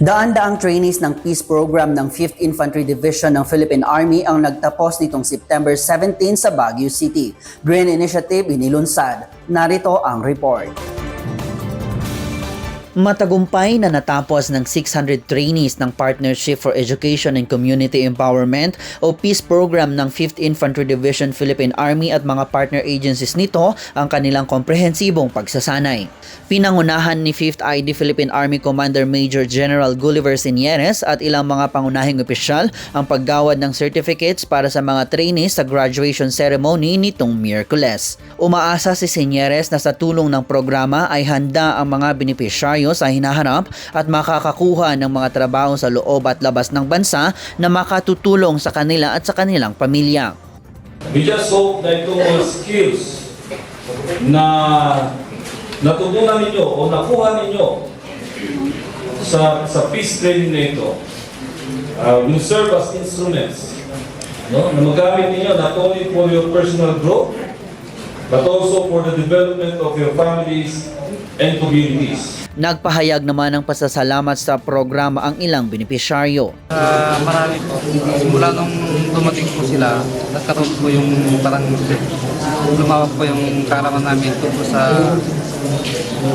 Daan-daang trainees ng Peace Program ng 5th Infantry Division ng Philippine Army ang nagtapos nitong September 17 sa Baguio City. Green Initiative inilunsad. Narito ang report. Matagumpay na natapos ng 600 trainees ng Partnership for Education and Community Empowerment o Peace Program ng 5th Infantry Division Philippine Army at mga partner agencies nito ang kanilang komprehensibong pagsasanay. Pinangunahan ni 5th ID Philippine Army Commander Major General Gulliver Sinieres at ilang mga pangunahing opisyal ang paggawad ng certificates para sa mga trainees sa graduation ceremony nitong Miyerkules. Umaasa si Sinieres na sa tulong ng programa ay handa ang mga benepisyaryo sa hinaharap at makakakuha ng mga trabaho sa loob at labas ng bansa na makatutulong sa kanila at sa kanilang pamilya. We just hope that itong mga skills na natutunan ninyo o nakuha ninyo sa sa peace training na ito uh, will serve as instruments no, na magamit ninyo not only for your personal growth but also for the development of your families and communities. Nagpahayag naman ng pasasalamat sa programa ang ilang benepisyaryo. Ah, marami po. Simula nung dumating po sila, nagkaroon po yung parang lumawak po yung kaalaman namin tungkol sa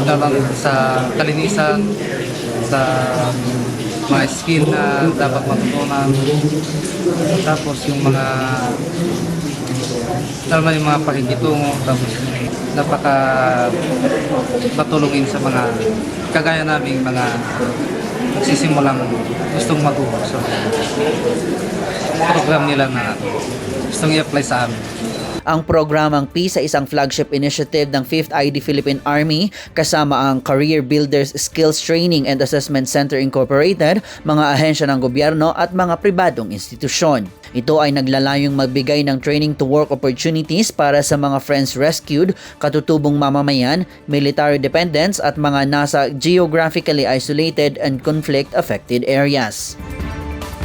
dalang sa kalinisan, sa mga skill na dapat matutunan. Tapos yung mga alam yung mga pakikitungo, tapos napaka matulungin sa mga kagaya naming mga nagsisimulang gustong matuto sa program nila na gustong i-apply sa amin. Ang programang Peace ay isang flagship initiative ng 5th ID Philippine Army kasama ang Career Builders Skills Training and Assessment Center Incorporated, mga ahensya ng gobyerno at mga pribadong institusyon. Ito ay naglalayong magbigay ng training to work opportunities para sa mga friends rescued, katutubong mamamayan, military dependents at mga nasa geographically isolated and conflict affected areas.